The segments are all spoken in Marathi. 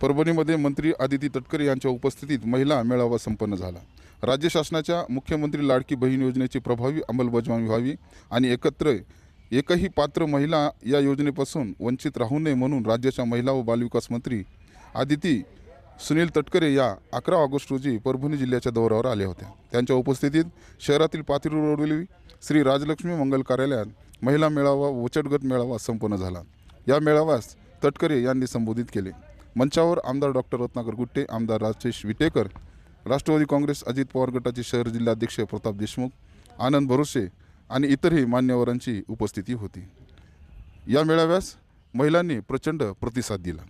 परभणीमध्ये मंत्री आदिती तटकरे यांच्या उपस्थितीत महिला मेळावा संपन्न झाला. राज्य शासनाच्या मुख्यमंत्री लाडकी बहीण योजनेची प्रभावी अंमलबजावणी व्हावी आणि एकत्र एकही पात्र महिला या योजनेपासून वंचित राहू नये म्हणून राज्याच्या महिला व बालविकास मंत्री आदिती सुनील तटकरे या अकरा ऑगस्ट रोजी परभणी जिल्ह्याच्या दौऱ्यावर आल्या होत्या. त्यांच्या उपस्थितीत शहरातील पाथरी रोडवरील श्री राजलक्ष्मी मंगल कार्यालयात महिला मेळावा वचटगट मेळावा संपन्न झाला. या मेळाव्यास तटकरे यांनी संबोधित केले. मंचावर आमदार डॉक्टर रत्नाकर गुट्टे आमदार राजेश विटेकर राष्ट्रवादी काँग्रेस अजित पवार गटाचे शहर जिल्हाध्यक्ष प्रताप देशमुख आनंद भरोसे आणि इतरही मान्यवरांची उपस्थिती होती. या मेळाव्यास महिलांनी प्रचंड प्रतिसाद दिला.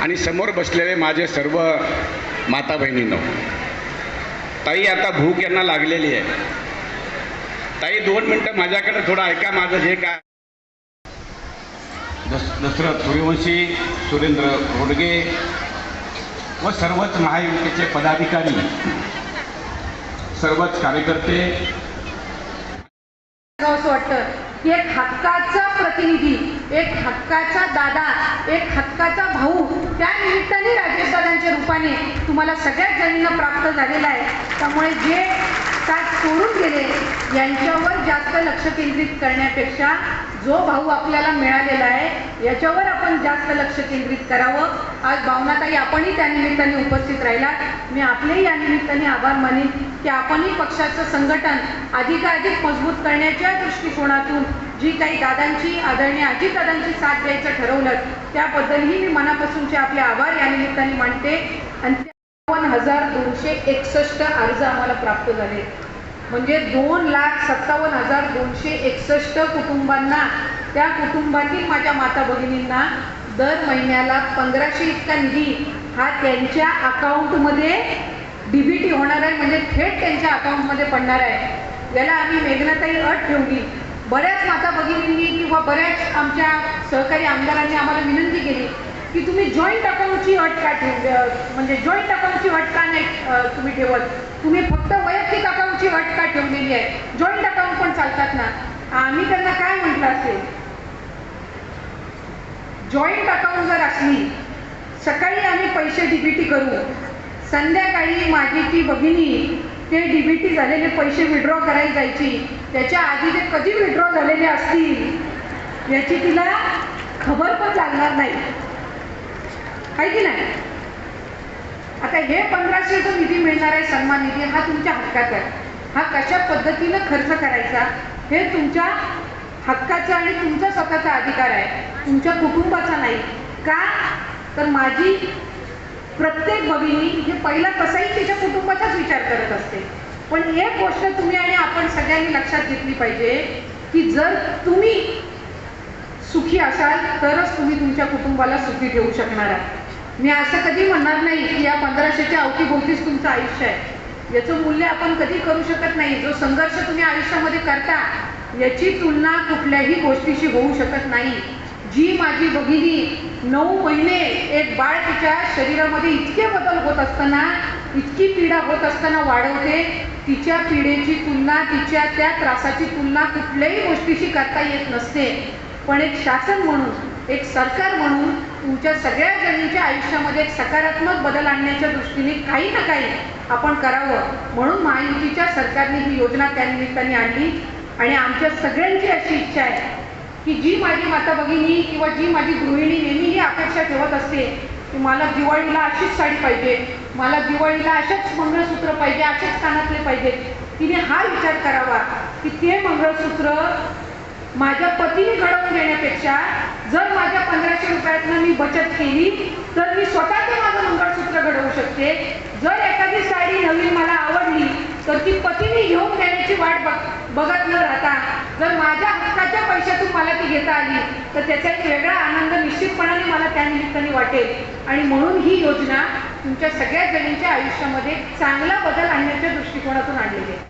आणि समोर बसलेले माझे सर्व माता बहिणींनो ताई आता भूक यांना लागलेली आहे. ताई दोन मिनटं माझ्याकडे थोडं ऐका माझं जे काय दस दशरथ सूर्यवंशी सुरेंद्र रोडगे व सर्वच महायुतीचे पदाधिकारी सर्वच कार्यकर्ते. असं वाटतं. एक हक्काचा प्रतिनिधी एक हक्काचा दादा एक हक्काचा भाऊ त्या निमित्ताने राजेशदादांच्या रूपाने तुम्हाला सगळ्याच जणींना प्राप्त झालेला आहे त्यामुळे जे साथ सोडून गेले यांच्यावर जास्त लक्ष केंद्रित करण्यापेक्षा जो भाऊ आपल्याला मिळालेला आहे याच्यावर आपण जास्त लक्ष केंद्रित करावं. आज भावनाताई आपणही त्या निमित्ताने उपस्थित राहिला मी आपलेही या निमित्ताने आभार मानेन की आपणही पक्षाचं संघटन अधिकाधिक मजबूत करण्याच्या दृष्टिकोनातून जी काही दादांची आदरणीय अजितदादांची साथ द्यायचं ठरवलं त्याबद्दलही मी मनापासूनचे आपले आभार या निमित्ताने मानते. आणि हजार दोनशे एकसष्ट अर्ज आम्हाला प्राप्त झाले. म्हणजे दोन लाख सत्तावन्न हजार दोनशे एकसष्ट कुटुंबांना त्या कुटुंबातील माझ्या माता भगिनींना दर महिन्याला पंधराशे इतका निधी हा त्यांच्या अकाउंटमध्ये डीबीटी होणार आहे म्हणजे थेट त्यांच्या अकाउंटमध्ये पडणार आहे. याला आम्ही मेघनाताई अट ठेवली. बऱ्याच माता भगिनींनी किंवा बऱ्याच आमच्या सहकारी आमदारांनी आम्हाला विनंती केली. की तुम्ही जॉईंट अकाउंटची अट का ठेव म्हणजे जॉईंट अकाउंटची अट का नाही तुम्ही ठेवत. तुम्ही फक्त वैयक्तिक अकाउंटची अट का ठेवलेली आहे. जॉईंट अकाउंट पण चालतात ना. आम्ही त्यांना काय म्हटलं असेल? जॉईंट अकाउंट जर असली सकाळी आम्ही पैसे डीबीटी करू. संध्याकाळी माझी ती भगिनी ते डीबीटी झालेले पैसे विड्रॉ करायला जायची. त्याच्या आधी ते कधी विड्रॉ झालेले असतील याची तिला खबर पण लागणार नाही. आहे की नाही? आता हे पंधराशे जो निधी मिळणार आहे सन्मान निधी हा तुमच्या हक्काचा आहे. हा कशा पद्धतीनं खर्च करायचा? हे तुमच्या हक्काचा आणि तुमचा स्वतःचा अधिकार आहे. तुमच्या कुटुंबाचा नाही. का? तर माझी प्रत्येक भगिनी हे पहिला कसाही तिच्या कुटुंबाचाच विचार करत असते. पण एक गोष्ट तुम्ही आणि आपण सगळ्यांनी लक्षात घेतली पाहिजे की जर तुम्ही सुखी असाल तरच तुम्ही तुमच्या कुटुंबाला सुखी ठेवू शकणार आहात. मी असं कधी म्हणणार नाही की या पंधराशेच्या अवतीभोवतीच तुमचं आयुष्य आहे. याचं मूल्य आपण कधी करू शकत नाही. जो संघर्ष तुम्ही आयुष्यामध्ये करता याची तुलना कुठल्याही गोष्टीशी होऊ शकत नाही. जी माझी भगिनी नऊ महिने एक बाळ तिच्या शरीरामध्ये इतके बदल होत असताना इतकी पीडा होत असताना वाढवते तिच्या पीडेची तुलना तिच्या त्या त्रासाची तुलना कुठल्याही गोष्टीशी करता येत नसते. पण एक शासन म्हणून एक सरकार म्हणून तुमच्या सगळ्या जणींच्या आयुष्यामध्ये एक सकारात्मक बदल आणण्याच्या दृष्टीने काही ना काही आपण करावं. म्हणून महायुतीच्या सरकारने ही योजना त्या निमित्ताने आणली. आणि आमच्या सगळ्यांची अशी इच्छा आहे की जी माझी माता भगिनी किंवा जी माझी गृहिणी नेहमी ही अपेक्षा ठेवत असते की मला दिवाळीला अशीच साडी पाहिजे मला दिवाळीला अशाच मंगळसूत्र पाहिजे असेच कानातले पाहिजे तिने हा विचार करावा की ते मंगळसूत्र माझ्या पतीने घडवून देण्यापेक्षा जर माझ्या पंधराशे रुपयातनं मी बचत केली तर मी स्वतः ते माझं मंगळसूत्र घडवू शकते. जर एखादी साडी नवीन मला आवडली तर ती पतीने घेऊन देण्याची वाट बघ बघत न राहता जर माझ्या हक्काच्या पैशातून मला ती घेता आली तर त्याचा एक वेगळा आनंद निश्चितपणाने मला त्या निमित्ताने वाटेल. आणि म्हणून ही योजना तुमच्या सगळ्या जणींच्या आयुष्यामध्ये चांगला बदल आणण्याच्या दृष्टिकोनातून आणलेली आहे.